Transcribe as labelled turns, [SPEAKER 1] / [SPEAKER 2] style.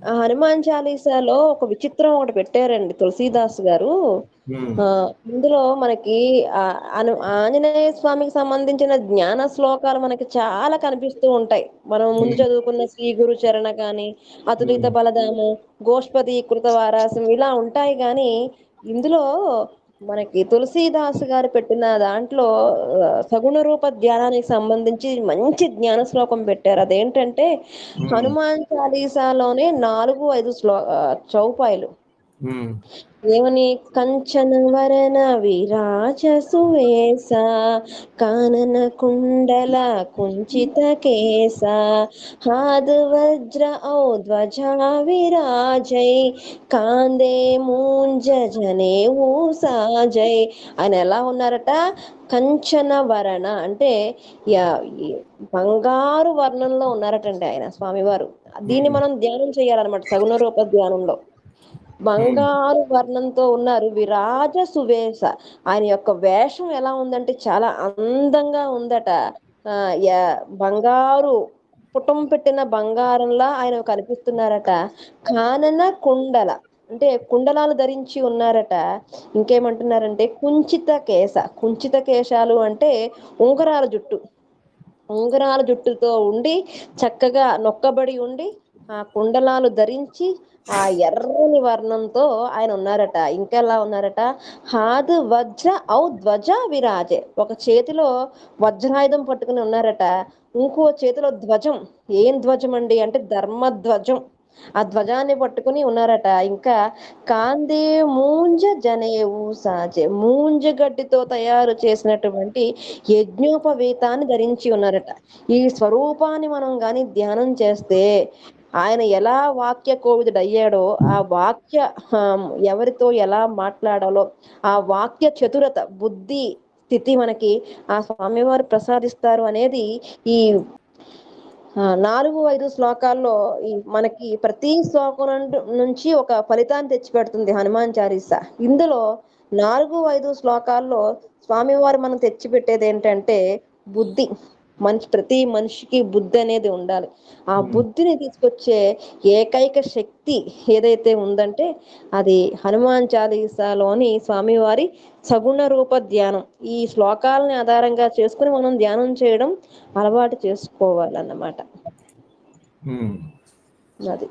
[SPEAKER 1] హనుమాన్ చాలీసాలో ఒక విచిత్రం ఒకటి పెట్టారండి తులసీదాస్ గారు ఇందులో మనకి ఆంజనేయ స్వామికి సంబంధించిన జ్ఞాన శ్లోకాలు మనకి చాలా కనిపిస్తూ ఉంటాయి మనం ముందు. చదువుకున్న శ్రీ గురు చరణ గాని అతులిత. బలదాము గోష్పది కృత వారాసం ఇలా ఉంటాయి గాని ఇందులో మనకి తులసీదాస్ గారు పెట్టిన దాంట్లో సగుణ రూప ధ్యానానికి సంబంధించి మంచి జ్ఞాన శ్లోకం పెట్టారు అదేంటంటే. హనుమాన్ చాలీసాలోనే నాలుగు ఐదు శ్లో చౌపాయలు ఏమని కంచన వరన విరాజ సువేస కానన కుండల కుంచిత కేస హాథ వజ్ర ఔ ధ్వజా విరాజై కాందే మూంజ జనేऊ సాజై ఆయన ఎలా ఉన్నారట కంచన వరణ అంటే బంగారు వర్ణంలో ఉన్నారటండి ఆయన స్వామివారు దీన్ని. మనం ధ్యానం చేయాలన్నమాట సగుణ రూప ధ్యానంలో. బంగారు వర్ణంతో ఉన్నారు. విరాజ సువేశ ఆయన యొక్క వేషం ఎలా ఉందంటే చాలా అందంగా ఉందట. ఆ బంగారు పుటం పెట్టిన బంగారంలా ఆయన కనిపిస్తున్నారట. కానన కుండల. అంటే కుండలాలు ధరించి ఉన్నారట. ఇంకేమంటున్నారంటే కుంచిత కేశ. కుంచిత కేశాలు అంటే ఉంగరాల జుట్టు. ఉంగరాల జుట్టుతో ఉండి చక్కగా నొక్కబడి ఉండి ఆ కుండలాలు ధరించి ఆ ఎర్రని వర్ణంతో ఆయన ఉన్నారట. ఇంకెలా ఉన్నారట? హాద్ వజ్ర ఔ ధ్వజ విరాజే. ఒక చేతిలో వజ్రాయుధం పట్టుకుని ఉన్నారట. ఇంకో చేతిలో ధ్వజం. ఏం ధ్వజం అండి అంటే ధర్మ ధ్వజం ఆ ధ్వజాన్ని పట్టుకుని ఉన్నారట. ఇంకా కాందే మూంజ జనేవు సాజే. మూంజ గడ్డితో తయారు చేసినటువంటి యజ్ఞోపవీతాన్ని ధరించి ఉన్నారట. ఈ స్వరూపాన్ని మనం గాని ధ్యానం చేస్తే ఆయన ఎలా వాక్య కోవిదుడు అయ్యాడో ఆ వాక్య ఎవరితో ఎలా మాట్లాడాలో ఆ వాక్య చతురత బుద్ధి స్థితి మనకి ఆ స్వామివారు ప్రసాదిస్తారు అనేది ఈ నాలుగు ఐదు శ్లోకాల్లో ఈ మనకి ప్రతి శ్లోకం నుంచి ఒక ఫలితాన్ని తెచ్చి పెడుతుంది హనుమాన్ చాలీస. ఇందులో నాలుగు ఐదు శ్లోకాల్లో స్వామివారు మనం తెచ్చి పెట్టేది ఏంటంటే బుద్ధి. మనిషి ప్రతి మనిషికి బుద్ధి అనేది ఉండాలి. ఆ. బుద్ధిని తీసుకొచ్చే ఏకైక శక్తి ఏదైతే ఉందంటే అది హనుమాన్ చాలీసాలోని స్వామివారి సగుణ రూప ధ్యానం. ఈ శ్లోకాలని ఆధారంగా చేసుకుని మనం ధ్యానం చేయడం అలవాటు చేసుకోవాలన్నమాట. అది.